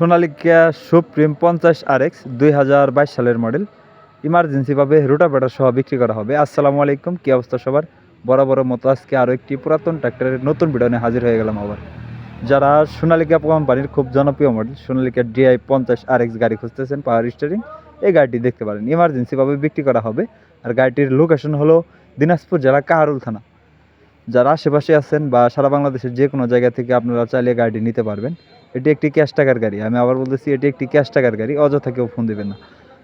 Sonalika supreme পঞ্চাশ আর x দুই হাজার বাইশ সালের মডেল। ইমার্জেন্সিভাবে রোটাভেটার সহ বিক্রি করা হবে। আসসালামু আলাইকুম, কী অবস্থা সবার? বড় বড় মতো আজকে আরও একটি পুরাতন ট্র্যাক্টরের নতুন নিয়ে হাজির হয়ে গেলাম আবার। যারা সোনালিকা কোম্পানির খুব জনপ্রিয় মডেল সোনালিকা ডিআই পঞ্চাশ আর এক্স গাড়ি খুঁজতেছেন পাওয়ার স্টিয়ারিং এই গাড়িটি দেখতে পারেন। ইমার্জেন্সিভাবে বিক্রি করা হবে। আর গাড়িটির লোকেশন হলো দিনাজপুর জেলা কাহারুল থানা। যারা আশেপাশে আছেন বা সারা বাংলাদেশের যে কোনো জায়গা থেকে আপনারা চাইলে গাড়িটি নিতে পারবেন। এটি একটি ক্যাশ টাকার গাড়ি। আমি আবার বলতেছি, এটি একটি ক্যাশ টাকার গাড়ি। অযথা কেউ ফোন দেবেন না।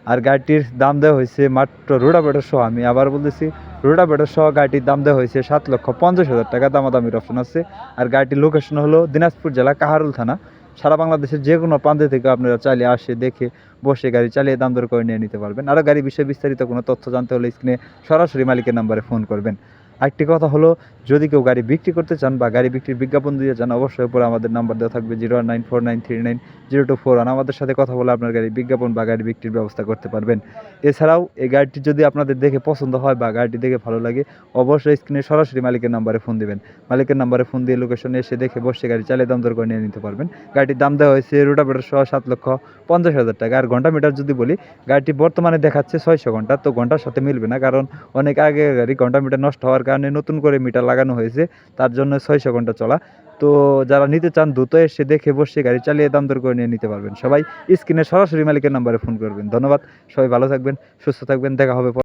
আর গাড়িটির দাম দেওয়া হয়েছে মাত্র রোডাবেটার সহ। আমি আবার বলতেছি রোডাবেটার সহ গাড়িটির দাম দেওয়া হয়েছে সাত লক্ষ পঞ্চাশ হাজার টাকা। দামাদামির অপশন আছে। আর গাড়িটির লোকেশন হলো দিনাজপুর জেলা কাহারুল থানা। সারা বাংলাদেশের যে কোনো প্রান্তে থেকে আপনারা চাইলে আসে, দেখে, বসে গাড়ি চালিয়ে দাম দর করে নিয়ে নিতে পারবেন। আরও গাড়ি বিষয়ে বিস্তারিত কোনো তথ্য জানতে হলে স্ক্রিনে সরাসরি মালিকের নাম্বারে ফোন করবেন। আরেকটি কথা হলো, যদি কেউ গাড়ি বিক্রি করতে চান বা গাড়ি বিক্রির বিজ্ঞাপন দিয়ে চান, অবশ্যই উপরে আমাদের নাম্বার দেওয়া থাকবে zero nine four nine three nine zero two four one আমাদের সাথে কথা বলে আপনার গাড়ি বিজ্ঞাপন বা গাড়ি বিক্রির ব্যবস্থা করতে পারবেন। এছাড়াও এই গাড়িটি যদি আপনাদের দেখে পছন্দ হয় বা গাড়িটি দেখে ভালো লাগে, অবশ্যই স্ক্রিনে সরাসরি মালিকের নাম্বারে ফোন দেবেন। মালিকের নাম্বারে ফোন দিয়ে লোকেশনে এসে দেখে বসে গাড়ি চালিয়ে দাম দর করে নিয়ে নিতে পারবেন। গাড়িটির দাম দেওয়া হয়েছে রোটাভেটার সহ সাত লক্ষ পঞ্চাশ হাজার টাকা। আর ঘণ্টা মিটার যদি বলি, গাড়িটি বর্তমানে দেখাচ্ছে ছয়শো ঘণ্টা, তো ঘণ্টার সাথে মিলবে না, কারণ অনেক আগে গাড়ি ঘণ্টা মিটার নষ্ট হওয়ার কারণে নতুন করে মিটার লাগানো হয়েছে, তার জন্য ছয়শো ঘণ্টা চলা। তো যারা নিতে চান, দ্রুত এসে দেখে বসে গাড়ি চালিয়ে দাম দর করে নিয়ে নিতে পারবেন। সবাই স্ক্রিনে সরাসরি মালিকের নাম্বারে ফোন করবেন। ধন্যবাদ। সবাই ভালো থাকবেন, সুস্থ থাকবেন। দেখা হবে।